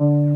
여기가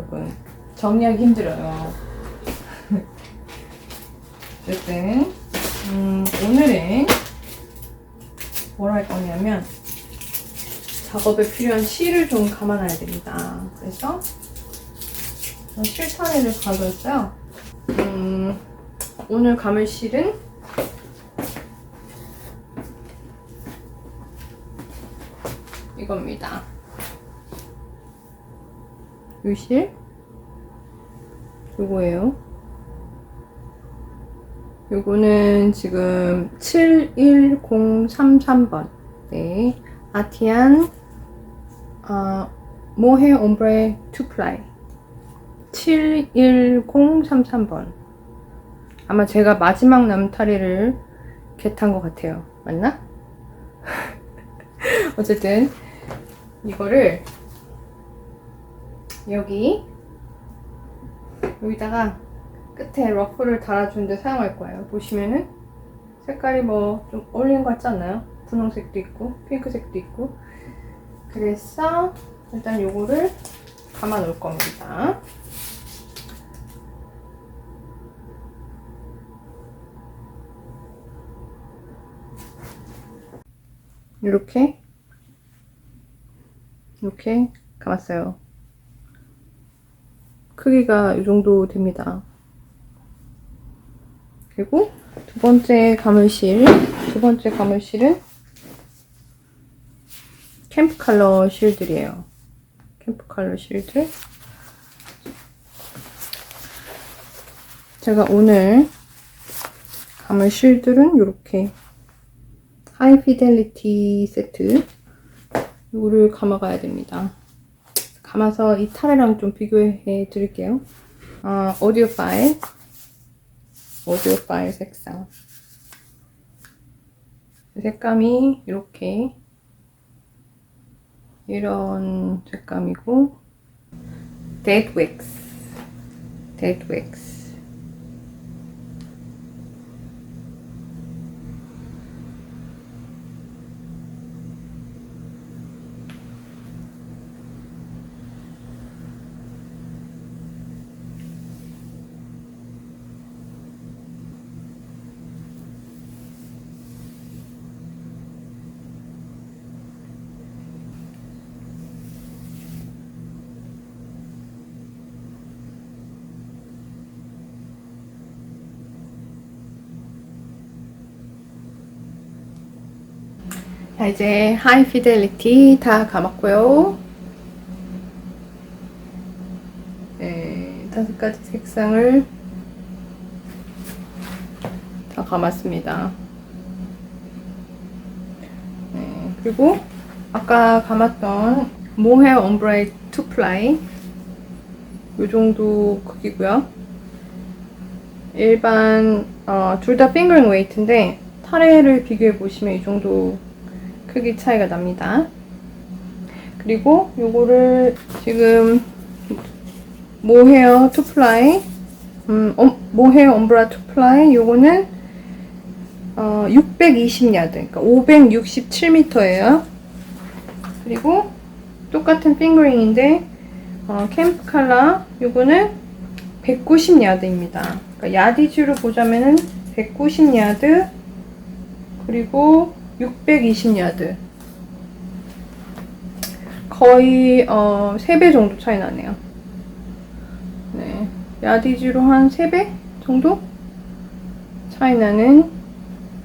여러분. 정리하기 힘들어요. 어쨌든, 음, 오늘은 뭘 할 거냐면, 작업에 필요한 실을 좀 감아놔야 됩니다. 그래서, 실타래를 가져왔어요. 음, 오늘 감을 실은 이겁니다. 요실 요거예요. 요거는 지금 71033번. 네. 아티안 어, 모헤 옴브레 투플라이 71033번. 아마 제가 마지막 남타리를 겟한 것 같아요. 맞나? 어쨌든 이거를 여기 여기다가 끝에 러프를 달아주는데 사용할 거예요. 보시면은 색깔이 뭐 좀 어울리는 것 같지 않나요? 분홍색도 있고 핑크색도 있고 그래서 일단 요거를 감아 놓을 겁니다. 이렇게 이렇게 감았어요. 크기가 이 정도 됩니다. 그리고 두 번째 가물실, 두 번째 가물실은 캠프 컬러 실들이에요. 캠프 컬러 실들. 제가 오늘 감을 실들은 이렇게 하이 피델리티 세트 이거를 감아가야 됩니다. 감아서 이 타레랑 좀 비교해 드릴게요. 아, 오디오 파일. 오디오 파일 색상. 색감이 이렇게. 이런 색감이고. 데드 웩스 이제 하이 피델리티 다 감았고요. 네, 다섯 가지 색상을 다 감았습니다. 네, 그리고 아까 감았던 모헤어 엄브라이 투 플라이 이 정도 크기고요. 일반 어, 둘 다 핑거링 웨이트인데 타레를 비교해 보시면 이 정도 크기 차이가 납니다. 그리고 요거를 지금 모헤어 투플라이 음, 어, 모헤어 엄브라 투플라이 요거는 어, 620야드 그러니까 567m예요. 그리고 똑같은 핑거링인데 어, 캠프 칼라 요거는 190야드입니다. 그러니까 야디즈로 보자면은 190야드 그리고 620야드. 거의 어, 3배 정도 차이 나네요. 네. 야디지로 한 3배 정도 차이 나는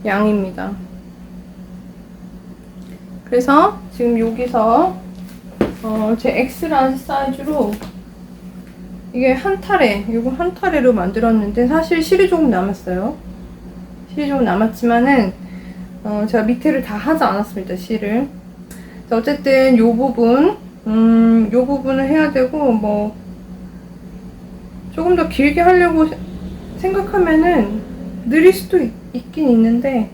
양입니다. 그래서 지금 여기서 어, 제 엑스라지 사이즈로 이게 한 타레, 이거 한 타레로 만들었는데 사실 실이 조금 남았어요. 실이 조금 남았지만은 어, 제가 밑에를 다 하지 않았습니다, 실을. 자, 어쨌든 요 부분, 음, 요 부분을 해야 되고, 뭐, 조금 더 길게 하려고 세- 생각하면은 느릴 수도 있, 있긴 있는데,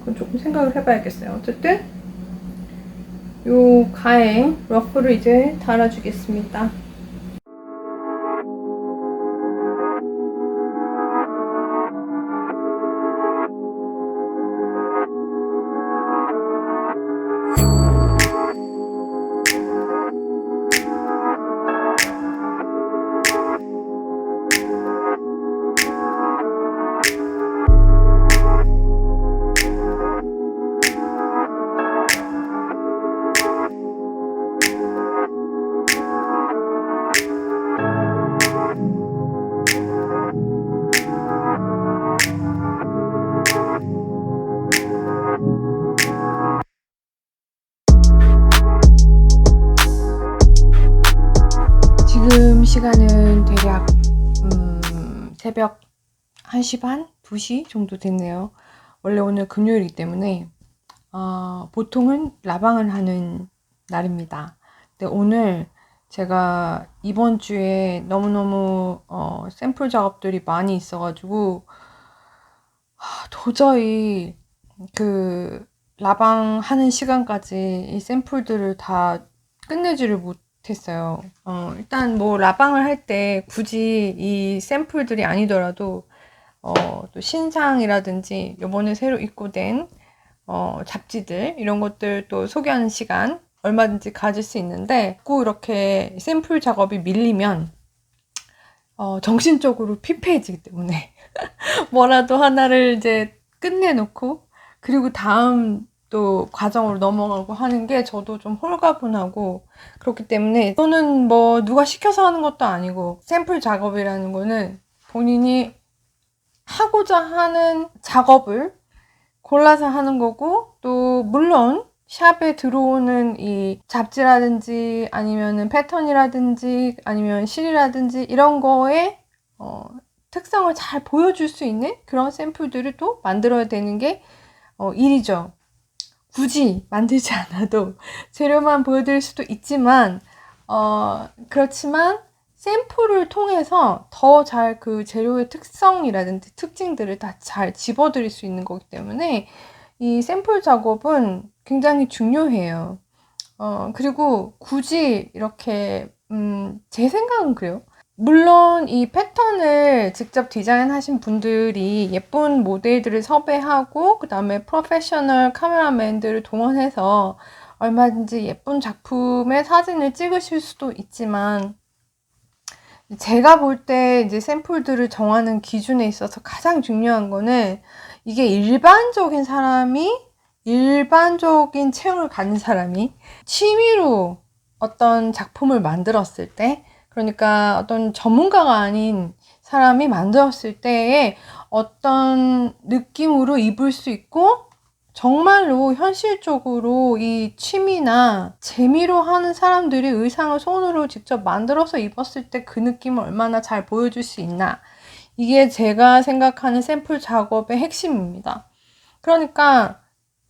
그건 조금 생각을 해봐야겠어요. 어쨌든, 요 가에 러프를 이제 달아주겠습니다. 1시 반? 2시 정도 됐네요. 원래 오늘 금요일이기 때문에 어, 보통은 라방을 하는 날입니다. 근데 오늘 제가 이번 주에 너무너무 어, 샘플 작업들이 많이 있어가지고 하, 도저히 그 라방 하는 시간까지 이 샘플들을 다 끝내지를 못했어요. 어, 일단 뭐 라방을 할 때 굳이 이 샘플들이 아니더라도 어, 또 신상이라든지 요번에 새로 입고된 어, 잡지들 이런 것들 또 소개하는 시간 얼마든지 가질 수 있는데 꼭 이렇게 샘플 작업이 밀리면 어, 정신적으로 피폐해지기 때문에 뭐라도 하나를 이제 끝내놓고 그리고 다음 또 과정으로 넘어가고 하는 게 저도 좀 홀가분하고 그렇기 때문에 또는 뭐 누가 시켜서 하는 것도 아니고 샘플 작업이라는 거는 본인이 하고자 하는 작업을 골라서 하는 거고 또 물론 샵에 들어오는 이 잡지라든지 아니면은 패턴이라든지 아니면 실이라든지 이런 거에 어, 특성을 잘 보여줄 수 있는 그런 샘플들을 또 만들어야 되는 게 어, 일이죠. 굳이 만들지 않아도 재료만 보여드릴 수도 있지만 어, 그렇지만 샘플을 통해서 더 잘 그 재료의 특성이라든지 특징들을 다 잘 집어드릴 수 있는 거기 때문에 이 샘플 작업은 굉장히 중요해요. 어, 그리고 굳이 이렇게, 음, 제 생각은 그래요. 물론 이 패턴을 직접 디자인하신 분들이 예쁜 모델들을 섭외하고, 그 다음에 프로페셔널 카메라맨들을 동원해서 얼마든지 예쁜 작품의 사진을 찍으실 수도 있지만, 제가 볼 때 이제 샘플들을 정하는 기준에 있어서 가장 중요한 거는 이게 일반적인 사람이 일반적인 체형을 가진 사람이 취미로 어떤 작품을 만들었을 때 그러니까 어떤 전문가가 아닌 사람이 만들었을 때에 어떤 느낌으로 입을 수 있고 정말로 현실적으로 이 취미나 재미로 하는 사람들이 의상을 손으로 직접 만들어서 입었을 때 그 느낌을 얼마나 잘 보여줄 수 있나. 이게 제가 생각하는 샘플 작업의 핵심입니다. 그러니까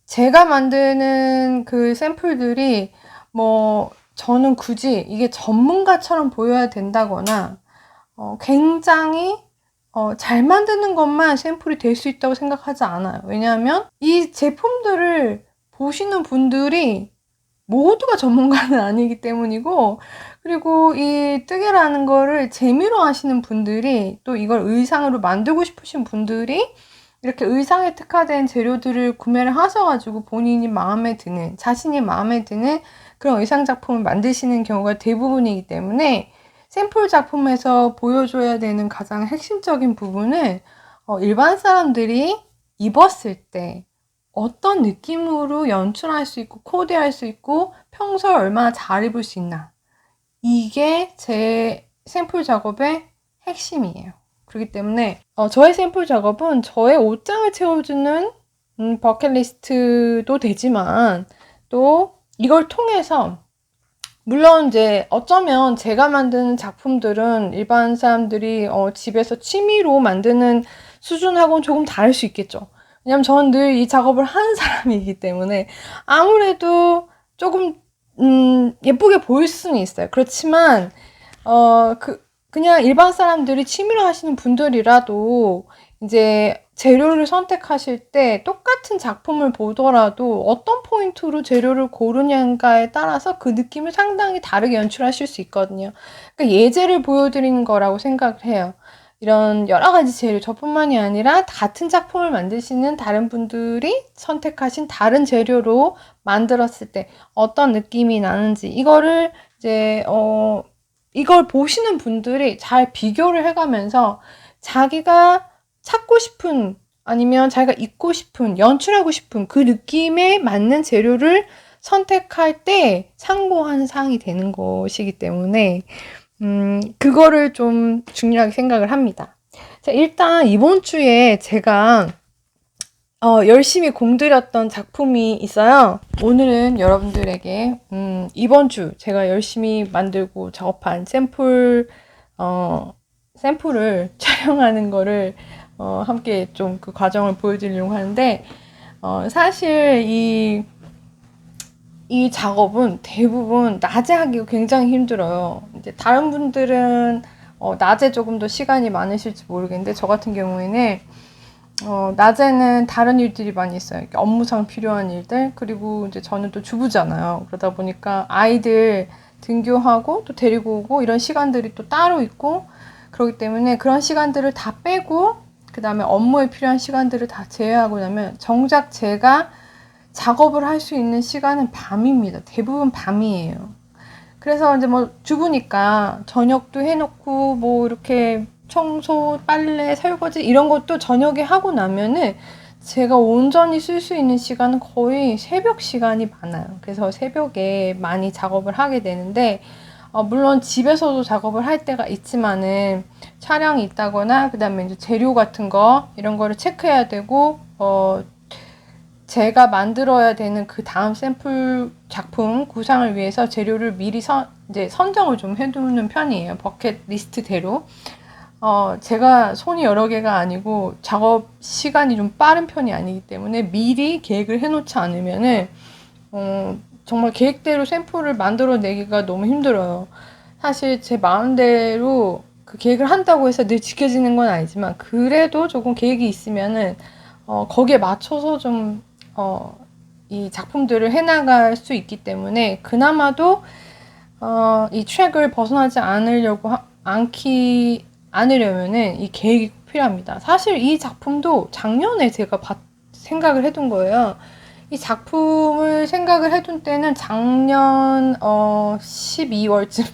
제가 만드는 그 샘플들이 뭐 저는 굳이 이게 전문가처럼 보여야 된다거나 어, 굉장히 어, 잘 만드는 것만 샘플이 될 수 있다고 생각하지 않아요. 왜냐하면 이 제품들을 보시는 분들이 모두가 전문가는 아니기 때문이고, 그리고 이 뜨개라는 거를 재미로 하시는 분들이 또 이걸 의상으로 만들고 싶으신 분들이 이렇게 의상에 특화된 재료들을 구매를 하셔가지고 본인이 마음에 드는, 자신이 마음에 드는 그런 의상 작품을 만드시는 경우가 대부분이기 때문에 샘플 작품에서 보여줘야 되는 가장 핵심적인 부분은 어, 일반 사람들이 입었을 때 어떤 느낌으로 연출할 수 있고 코디할 수 있고 평소에 얼마나 잘 입을 수 있나 이게 제 샘플 작업의 핵심이에요. 그렇기 때문에 어, 저의 샘플 작업은 저의 옷장을 채워주는 음, 버킷리스트도 되지만 또 이걸 통해서 물론 이제 어쩌면 제가 만드는 작품들은 일반 사람들이 어, 집에서 취미로 만드는 수준하고는 조금 다를 수 있겠죠. 왜냐면 저는 늘 이 작업을 하는 사람이기 때문에 아무래도 조금 음, 예쁘게 보일 수는 있어요. 그렇지만 어, 그 그냥 일반 사람들이 취미로 하시는 분들이라도 이제 재료를 선택하실 때 똑같은 작품을 보더라도 어떤 포인트로 재료를 고르냐에 따라서 그 느낌을 상당히 다르게 연출하실 수 있거든요. 그러니까 예제를 보여드리는 거라고 생각을 해요. 이런 여러 가지 재료, 저뿐만이 아니라 같은 작품을 만드시는 다른 분들이 선택하신 다른 재료로 만들었을 때 어떤 느낌이 나는지, 이거를 이제, 어, 이걸 보시는 분들이 잘 비교를 해가면서 자기가 찾고 싶은 아니면 자기가 입고 싶은, 연출하고 싶은 그 느낌에 맞는 재료를 선택할 때 참고한 사항이 되는 것이기 때문에, 음, 그거를 좀 중요하게 생각을 합니다. 자, 일단 이번 주에 제가 어, 열심히 공들였던 작품이 있어요. 오늘은 여러분들에게 음, 이번 주 제가 열심히 만들고 작업한 샘플 어, 샘플을 촬영하는 거를 어, 함께 좀 그 과정을 보여드리려고 하는데 어, 사실 이, 이 작업은 대부분 낮에 하기가 굉장히 힘들어요. 이제 다른 분들은 어, 낮에 조금 더 시간이 많으실지 모르겠는데 저 같은 경우에는 어, 낮에는 다른 일들이 많이 있어요. 업무상 필요한 일들. 그리고 이제 저는 또 주부잖아요. 그러다 보니까 아이들 등교하고 또 데리고 오고 이런 시간들이 또 따로 있고 그렇기 때문에 그런 시간들을 다 빼고 그 다음에 업무에 필요한 시간들을 다 제외하고 나면 정작 제가 작업을 할 수 있는 시간은 밤입니다. 대부분 밤이에요. 그래서 이제 뭐 주부니까 저녁도 해놓고 뭐 이렇게 청소, 빨래, 설거지 이런 것도 저녁에 하고 나면은 제가 온전히 쓸 수 있는 시간은 거의 새벽 시간이 많아요. 그래서 새벽에 많이 작업을 하게 되는데 어, 물론 집에서도 작업을 할 때가 있지만은 촬영이 있다거나 그다음에 이제 재료 같은 거 이런 거를 체크해야 되고 어 제가 만들어야 되는 그 다음 샘플 작품 구상을 위해서 재료를 미리 선 이제 선정을 좀 해두는 편이에요. 버켓 리스트대로. 어, 제가 손이 여러 개가 아니고 작업 시간이 좀 빠른 편이 아니기 때문에 미리 계획을 해놓지 않으면은, 어, 정말 계획대로 샘플을 만들어내기가 너무 힘들어요. 사실 제 마음대로 그 계획을 한다고 해서 늘 지켜지는 건 아니지만, 그래도 조금 계획이 있으면은, 어, 거기에 맞춰서 좀, 어, 이 작품들을 해나갈 수 있기 때문에, 그나마도, 어, 이 트랙을 벗어나지 않으려고, 하, 않기, 않으려면은 이 계획이 필요합니다. 사실 이 작품도 작년에 제가 봤, 생각을 해둔 거예요. 이 작품을 생각을 해둔 때는 작년 어 12월쯤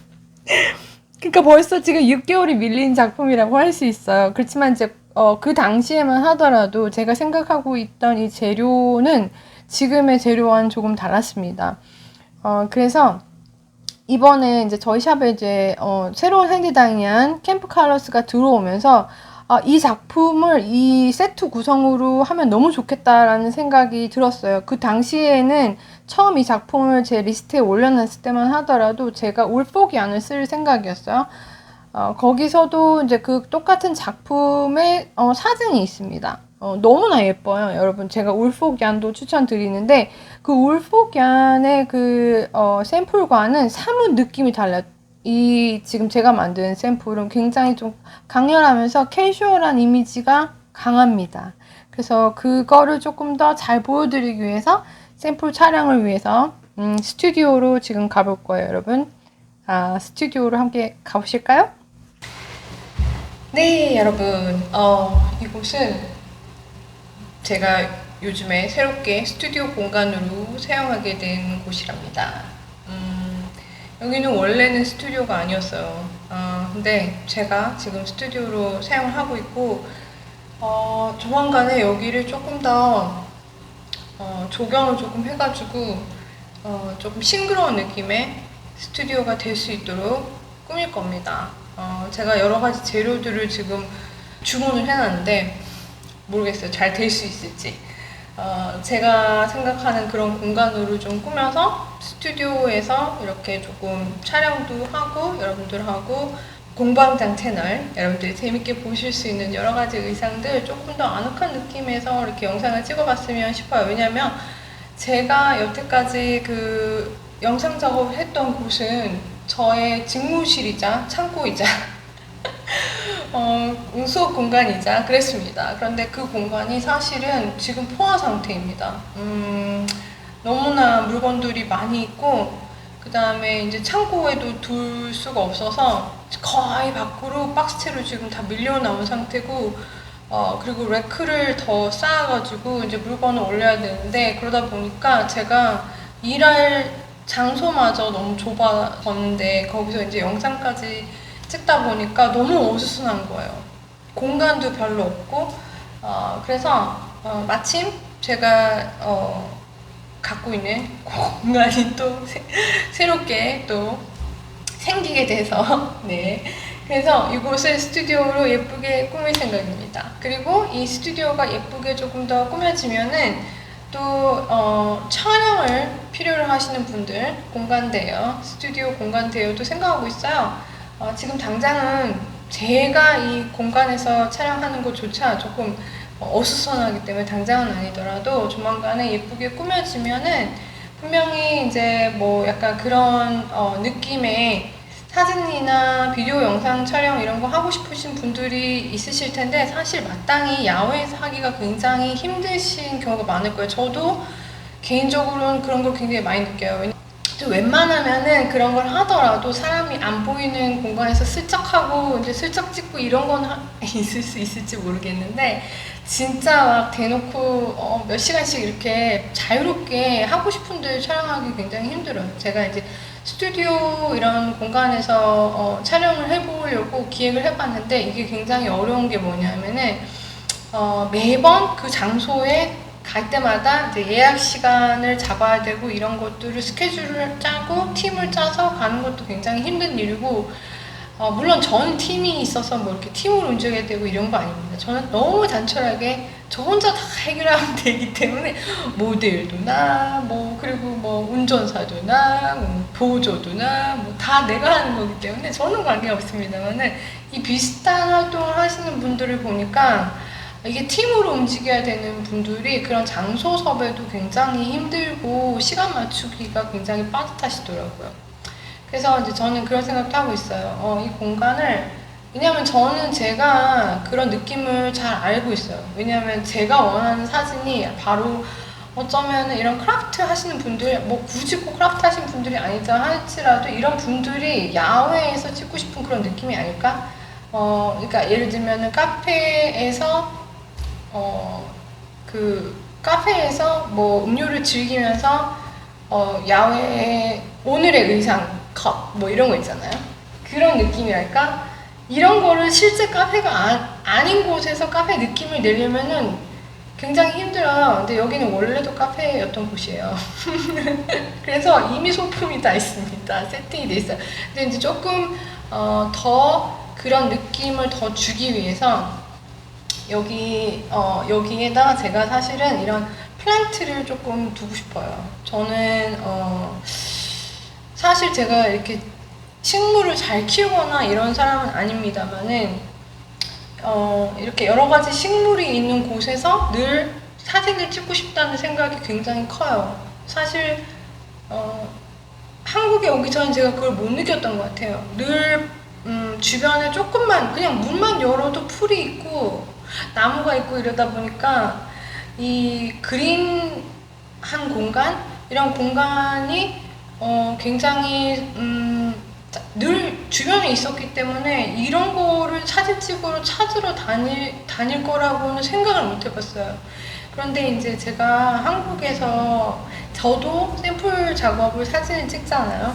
그러니까 벌써 지금 6개월이 밀린 작품이라고 할 수 있어요. 그렇지만 이제 어, 그 당시에만 하더라도 제가 생각하고 있던 이 재료는 지금의 재료와는 조금 달랐습니다. 어, 그래서 이번에 이제 저희 샵에 이제 어, 새로운 핸디당이한 캠프 칼러스가 들어오면서 아, 이 작품을 이 세트 구성으로 하면 너무 좋겠다라는 생각이 들었어요. 그 당시에는 처음 이 작품을 제 리스트에 올려놨을 때만 하더라도 제가 울폭이 안을 쓸 생각이었어요. 어, 거기서도 이제 그 똑같은 작품의 어, 사진이 있습니다. 어, 너무나 예뻐요. 여러분, 제가 울폭얀도 추천드리는데, 그 울폭얀의 그, 어, 샘플과는 사뭇 느낌이 달라요. 이, 지금 제가 만든 샘플은 굉장히 좀 강렬하면서 캐주얼한 이미지가 강합니다. 그래서 그거를 조금 더 잘 보여드리기 위해서 샘플 촬영을 위해서, 음, 스튜디오로 지금 가볼 거예요, 여러분. 아, 스튜디오로 함께 가보실까요? 네, 여러분. 어, 이곳은 제가 요즘에 새롭게 스튜디오 공간으로 사용하게 된 곳이랍니다. 음, 여기는 원래는 스튜디오가 아니었어요. 어, 근데 제가 지금 스튜디오로 사용을 하고 있고, 어, 조만간에 여기를 조금 더 어, 조경을 조금 해가지고 어, 조금 싱그러운 느낌의 스튜디오가 될 수 있도록 꾸밀 겁니다. 어, 제가 여러 가지 재료들을 지금 주문을 해놨는데 모르겠어요. 잘 될 수 있을지. 어, 제가 생각하는 그런 공간으로 좀 꾸며서 스튜디오에서 이렇게 조금 촬영도 하고 여러분들하고 공방장 채널 여러분들이 재밌게 보실 수 있는 여러 가지 의상들 조금 더 아늑한 느낌에서 이렇게 영상을 찍어봤으면 싶어요. 왜냐면 제가 여태까지 그 영상 작업을 했던 곳은 저의 직무실이자 창고이자 어, 수업 공간이자 그랬습니다. 그런데 그 공간이 사실은 지금 포화 상태입니다. 음, 너무나 물건들이 많이 있고 그 다음에 이제 창고에도 둘 수가 없어서 거의 밖으로 박스채로 지금 다 밀려 나온 상태고 어, 그리고 레크를 더 쌓아가지고 이제 물건을 올려야 되는데 그러다 보니까 제가 일할 장소마저 너무 좁아졌는데 거기서 이제 영상까지 찍다 보니까 너무 어수선한 거예요. 공간도 별로 없고 어, 그래서 어, 마침 제가 어, 갖고 있는 공간이 또 새, 새롭게 또 생기게 돼서 네 그래서 이곳을 스튜디오로 예쁘게 꾸밀 생각입니다. 그리고 이 스튜디오가 예쁘게 조금 더 꾸며지면은 또 어, 촬영을 필요로 하시는 분들 공간 대여, 스튜디오 공간 대여도 생각하고 있어요. 어, 지금 당장은 제가 이 공간에서 촬영하는 것조차 조금 어, 어수선하기 때문에 당장은 아니더라도 조만간에 예쁘게 꾸며지면은 분명히 이제 뭐 약간 그런 어, 느낌의 사진이나 비디오 영상 촬영 이런 거 하고 싶으신 분들이 있으실 텐데 사실 마땅히 야외에서 하기가 굉장히 힘드신 경우가 많을 거예요. 저도 개인적으로는 그런 걸 굉장히 많이 느껴요. 웬만하면은 그런 걸 하더라도 사람이 안 보이는 공간에서 슬쩍 하고 이제 슬쩍 찍고 이런 건 하- 있을 수 있을지 모르겠는데 진짜 막 대놓고 어, 몇 시간씩 이렇게 자유롭게 하고 싶은데 촬영하기 굉장히 힘들어요. 제가 이제 스튜디오 이런 공간에서 어, 촬영을 해보려고 기획을 해봤는데 이게 굉장히 어려운 게 뭐냐면은 어, 매번 그 장소에 갈 때마다 이제 예약 시간을 잡아야 되고 이런 것들을 스케줄을 짜고 팀을 짜서 가는 것도 굉장히 힘든 일이고 어, 물론 저는 팀이 있어서 뭐 이렇게 팀으로 움직여야 되고 이런 거 아닙니다. 저는 너무 단촐하게 저 혼자 다 해결하면 되기 때문에 모델도 나 뭐 그리고 뭐 운전사도 나 뭐 보조도 나 뭐 다 내가 하는 거기 때문에 저는 관계 없습니다만은 이 비슷한 활동을 하시는 분들을 보니까 이게 팀으로 움직여야 되는 분들이 그런 장소 섭외도 굉장히 힘들고 시간 맞추기가 굉장히 빠듯하시더라고요. 그래서 이제 저는 그런 생각도 하고 있어요. 어, 이 공간을 왜냐하면 저는 제가 그런 느낌을 잘 알고 있어요. 왜냐하면 제가 원하는 사진이 바로 어쩌면 이런 크라프트 하시는 분들, 뭐 굳이 꼭 크라프트 하시는 분들이 아니다 할지라도 이런 분들이 야외에서 찍고 싶은 그런 느낌이 아닐까? 어, 그러니까 예를 들면은 카페에서 어, 그 카페에서 뭐 음료를 즐기면서 어, 야외에 오늘의 의상 컵 뭐 이런 거 있잖아요. 그런 느낌이랄까? 이런 거를 실제 카페가 아, 아닌 곳에서 카페 느낌을 내려면은 굉장히 힘들어요. 근데 여기는 원래도 카페였던 곳이에요. 그래서 이미 소품이 다 있습니다. 세팅이 돼 있어요. 근데 이제 조금 어, 더 그런 느낌을 더 주기 위해서 여기 어, 여기에다가 제가 사실은 이런 플란트를 조금 두고 싶어요. 저는 어, 사실 제가 이렇게 식물을 잘 키우거나 이런 사람은 아닙니다만은 어, 이렇게 여러 가지 식물이 있는 곳에서 늘 사진을 찍고 싶다는 생각이 굉장히 커요. 사실 어, 한국에 오기 전에 제가 그걸 못 느꼈던 것 같아요. 늘 음, 주변에 조금만 그냥 문만 열어도 풀이 있고 나무가 있고 이러다 보니까 이 그린 한 공간 이런 공간이 어, 굉장히 음, 자- 늘 주변에 있었기 때문에 이런 거를 사진 찍으러 찾으러 다닐 다닐 거라고는 생각을 못 해봤어요. 그런데 이제 제가 한국에서 저도 샘플 작업을 사진을 찍잖아요.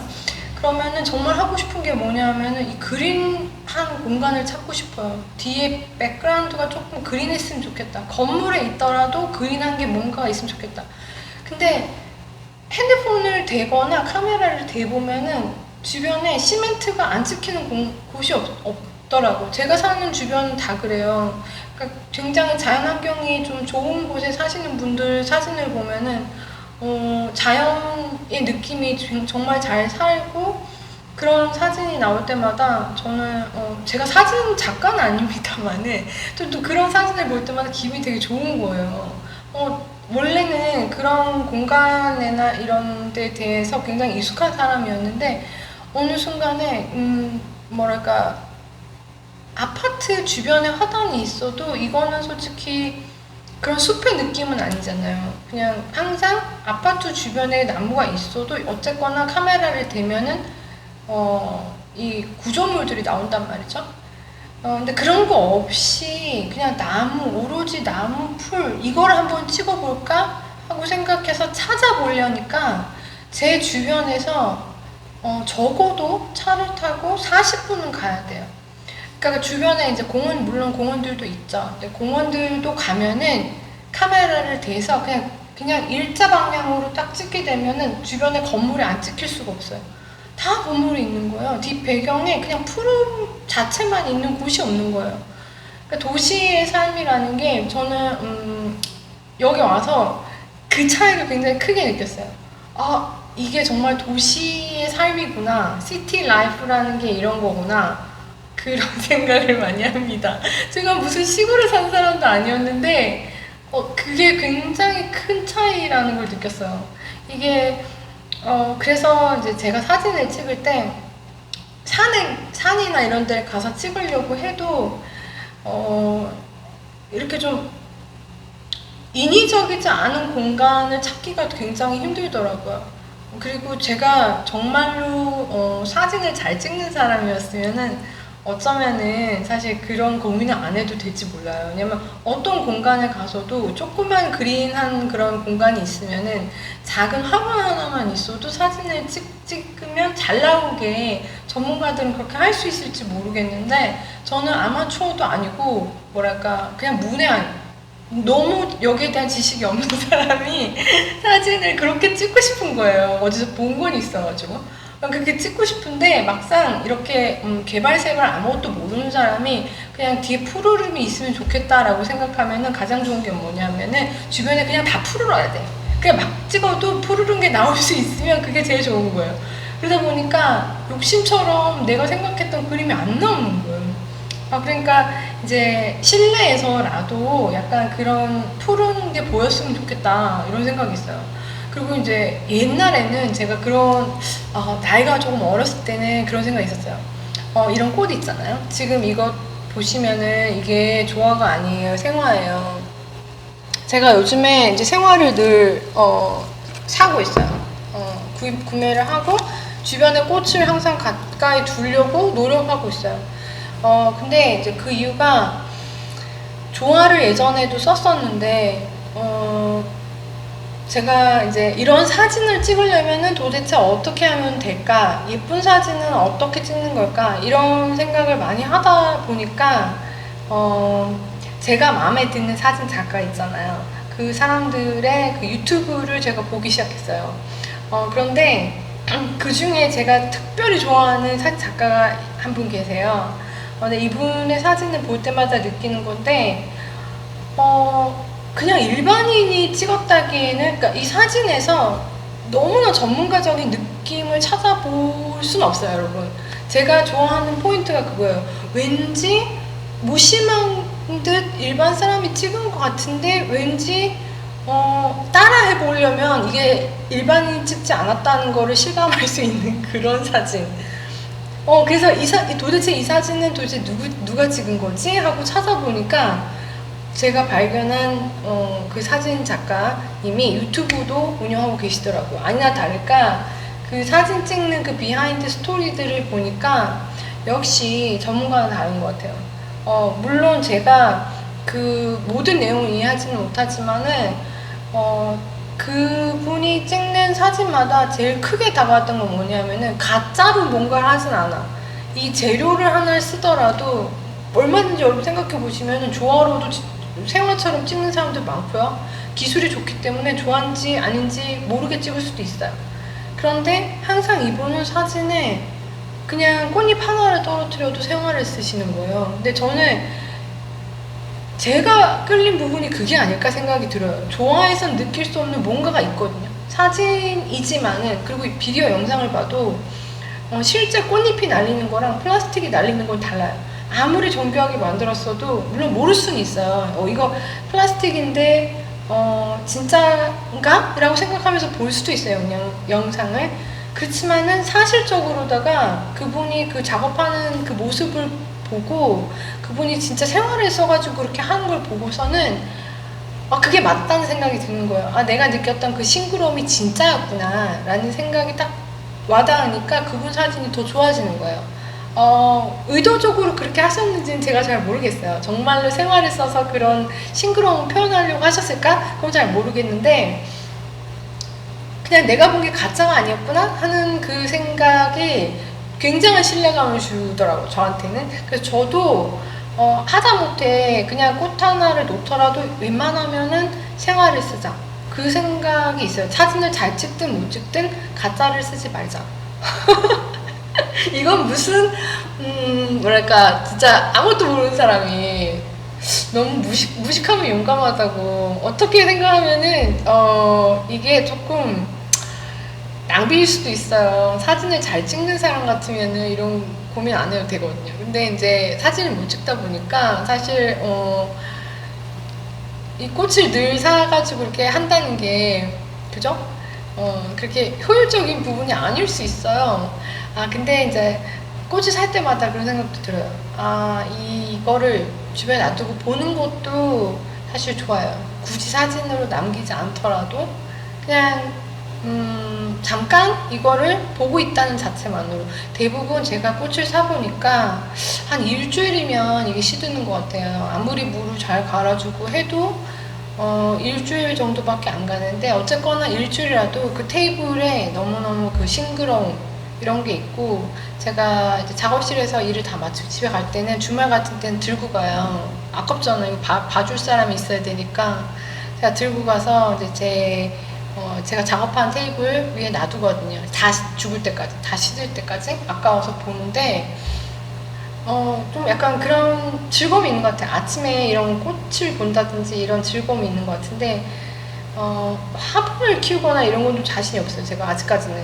그러면은 정말 하고 싶은 게 뭐냐면은 이 그린한 공간을 찾고 싶어요. 뒤에 백그라운드가 조금 그린했으면 좋겠다. 건물에 있더라도 그린한 게 뭔가 있으면 좋겠다. 근데 핸드폰을 대거나 카메라를 대보면은 주변에 시멘트가 안 찍히는 공- 곳이 없, 없더라고. 제가 사는 주변은 다 그래요. 그러니까 굉장히 자연환경이 좀 좋은 곳에 사시는 분들 사진을 보면은 어, 자연의 느낌이 정- 정말 잘 살고 그런 사진이 나올 때마다 저는 어, 제가 사진 작가는 아닙니다만은 또, 또 그런 사진을 볼 때마다 기분이 되게 좋은 거예요. 어, 원래는 그런 공간이나 이런 데 대해서 굉장히 익숙한 사람이었는데 어느 순간에 음 뭐랄까 아파트 주변에 화단이 있어도 이거는 솔직히 그런 숲의 느낌은 아니잖아요. 그냥 항상 아파트 주변에 나무가 있어도 어쨌거나 카메라를 대면은 어, 이 구조물들이 나온단 말이죠. 어, 근데 그런 거 없이 그냥 나무, 오로지 나무, 풀 이걸 한번 찍어볼까 하고 생각해서 찾아보려니까 제 주변에서 어, 적어도 차를 타고 40분은 가야 돼요. 그러니까 주변에 이제 공원 물론 공원들도 있죠. 근데 공원들도 가면은 카메라를 대서 그냥 그냥 일자 방향으로 딱 찍게 되면은 주변에 건물이 안 찍힐 수가 없어요. 다 건물이 있는 거예요. 뒷 배경에 그냥 푸른 자체만 있는 곳이 없는 거예요. 그러니까 도시의 삶이라는 게 저는 음, 여기 와서 그 차이를 굉장히 크게 느꼈어요. 아 이게 정말 도시의 삶이구나. 시티 라이프라는 게 이런 거구나. 그런 생각을 많이 합니다. 제가 무슨 시골에 산 사람도 아니었는데, 어, 그게 굉장히 큰 차이라는 걸 느꼈어요. 이게, 어, 그래서 이제 제가 사진을 찍을 때, 산에, 산이나 이런 데 가서 찍으려고 해도, 어, 이렇게 좀 인위적이지 않은 공간을 찾기가 굉장히 힘들더라고요. 그리고 제가 정말로 어, 사진을 잘 찍는 사람이었으면은 어쩌면은 사실 그런 고민을 안 해도 될지 몰라요. 왜냐면 어떤 공간에 가서도 조그만 그린한 그런 공간이 있으면은 작은 화분 하나만 있어도 사진을 찍, 찍으면 잘 나오게 전문가들은 그렇게 할 수 있을지 모르겠는데 저는 아마추어도 아니고 뭐랄까 그냥 문외한 너무 여기에 대한 지식이 없는 사람이 사진을 그렇게 찍고 싶은 거예요. 어디서 본 건 있어가지고. 그렇게 찍고 싶은데 막상 이렇게 음, 개발색을 아무것도 모르는 사람이 그냥 뒤에 푸르름이 있으면 좋겠다라고 생각하면은 가장 좋은 게 뭐냐면은 주변에 그냥 다 푸르러야 돼. 그냥 막 찍어도 푸르른 게 나올 수 있으면 그게 제일 좋은 거예요. 그러다 보니까 욕심처럼 내가 생각했던 그림이 안 나오는 거예요. 아, 그러니까 이제 실내에서라도 약간 그런 푸른 게 보였으면 좋겠다 이런 생각이 있어요. 그리고 이제 옛날에는 제가 그런 어, 나이가 조금 어렸을 때는 그런 생각이 있었어요. 어, 이런 꽃 있잖아요. 지금 이거 보시면은 이게 조화가 아니에요. 생화예요. 제가 요즘에 이제 생화를 늘 어, 사고 있어요. 어, 구, 구매를 하고 주변에 꽃을 항상 가까이 두려고 노력하고 있어요. 어, 근데 이제 그 이유가 조화를 예전에도 썼었는데 어, 제가 이제 이런 사진을 찍으려면은 도대체 어떻게 하면 될까? 예쁜 사진은 어떻게 찍는 걸까? 이런 생각을 많이 하다 보니까, 어, 제가 마음에 드는 사진 작가 있잖아요. 그 사람들의 그 유튜브를 제가 보기 시작했어요. 어, 그런데 그 중에 제가 특별히 좋아하는 사진 작가가 한 분 계세요. 어, 근데 이분의 사진을 볼 때마다 느끼는 건데, 어, 그냥 일반인이 찍었다기에는 그러니까 이 사진에서 너무나 전문가적인 느낌을 찾아볼 수는 없어요, 여러분. 제가 좋아하는 포인트가 그거예요. 왠지 무심한 듯 일반 사람이 찍은 것 같은데 왠지 어, 따라 해 보려면 이게 일반인이 찍지 않았다는 거를 실감할 수 있는 그런 사진. 어, 그래서 이 사, 도대체 이 사진은 도대체 누구, 누가 찍은 거지? 하고 찾아보니까 제가 발견한 어, 그 사진 작가님이 유튜브도 운영하고 계시더라고요. 아니나 다를까 그 사진 찍는 그 비하인드 스토리들을 보니까 역시 전문가는 다른 것 같아요. 어, 물론 제가 그 모든 내용을 이해하지는 못하지만은 어, 그분이 찍는 사진마다 제일 크게 다가왔던 건 뭐냐면은 가짜로 뭔가를 하진 않아. 이 재료를 하나를 쓰더라도 얼마든지 여러분 생각해 보시면은 조화로도 생화처럼 찍는 사람들 많고요. 기술이 좋기 때문에 좋아한지 아닌지 모르게 찍을 수도 있어요. 그런데 항상 이분은 사진에 그냥 꽃잎 하나를 떨어뜨려도 생화를 쓰시는 거예요. 근데 저는 제가 끌린 부분이 그게 아닐까 생각이 들어요. 좋아해서 느낄 수 없는 뭔가가 있거든요. 사진이지만은 그리고 이 비디오 영상을 봐도 어, 실제 꽃잎이 날리는 거랑 플라스틱이 날리는 건 달라요. 아무리 정교하게 만들었어도 물론 모를 수는 있어요. 어, 이거 플라스틱인데 어, 진짜인가? 라고 생각하면서 볼 수도 있어요, 영, 영상을. 그렇지만은 사실적으로다가 그분이 그 작업하는 그 모습을 보고 그분이 진짜 생활을 써가지고 그렇게 하는 걸 보고서는 아, 그게 맞다는 생각이 드는 거예요. 아, 내가 느꼈던 그 싱그러움이 진짜였구나. 라는 생각이 딱 와닿으니까 그분 사진이 더 좋아지는 거예요. 어, 의도적으로 그렇게 하셨는지는 제가 잘 모르겠어요. 정말로 생활을 써서 그런 싱그러움 표현하려고 하셨을까? 그건 잘 모르겠는데, 그냥 내가 본 게 가짜가 아니었구나 하는 그 생각이 굉장한 신뢰감을 주더라고요, 저한테는. 그래서 저도 어, 하다못해 그냥 꽃 하나를 놓더라도 웬만하면은 생활을 쓰자. 그 생각이 있어요. 사진을 잘 찍든 못 찍든 가짜를 쓰지 말자. 이건 무슨 음 뭐랄까 진짜 아무것도 모르는 사람이 너무 무식 무식하면 용감하다고 어떻게 생각하면은 어 이게 조금 낭비일 수도 있어요. 사진을 잘 찍는 사람 같으면은 이런 고민 안 해도 되거든요. 근데 이제 사진을 못 찍다 보니까 사실 어, 이 꽃을 늘 사가지고 이렇게 한다는 게 그죠? 어, 그렇게 효율적인 부분이 아닐 수 있어요. 아 근데 이제 꽃을 살 때마다 그런 생각도 들어요. 아 이거를 주변에 놔두고 보는 것도 사실 좋아요. 굳이 사진으로 남기지 않더라도 그냥 음, 잠깐 이거를 보고 있다는 자체만으로 대부분 제가 꽃을 사보니까 한 일주일이면 이게 시드는 것 같아요. 아무리 물을 잘 갈아주고 해도 어, 일주일 정도밖에 안 가는데 어쨌거나 일주일이라도 그 테이블에 너무너무 그 싱그러움 이런 게 있고 제가 이제 작업실에서 일을 다 마치고 집에 갈 때는 주말 같은 때는 들고 가요. 아깝잖아요. 봐, 봐줄 사람이 있어야 되니까 제가 들고 가서 이제 제 어, 제가 작업한 테이블 위에 놔두거든요. 다 죽을 때까지, 다 시들 때까지 아까워서 보는데, 어, 좀 약간 그런 즐거움이 있는 것 같아요. 아침에 이런 꽃을 본다든지 이런 즐거움이 있는 것 같은데, 어, 화분을 키우거나 이런 건 좀 자신이 없어요. 제가 아직까지는.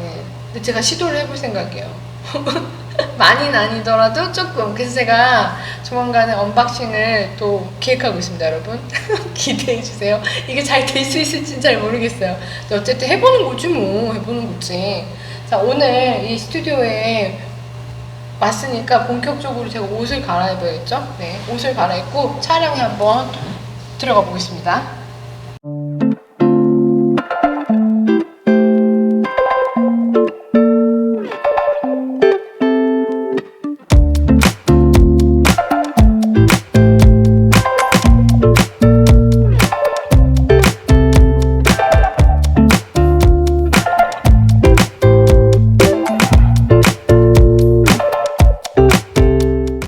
근데 제가 시도를 해볼 생각이에요. 많이는 아니더라도 조금. 그래서 제가 조만간에 언박싱을 또 계획하고 있습니다, 여러분. 기대해 주세요. 이게 잘 될 수 있을지는 잘 모르겠어요. 근데 어쨌든 해보는 거지 뭐, 해보는 거지. 자, 오늘 이 스튜디오에 왔으니까 본격적으로 제가 옷을 갈아입어야겠죠? 네, 옷을 갈아입고 촬영에 한번 들어가 보겠습니다.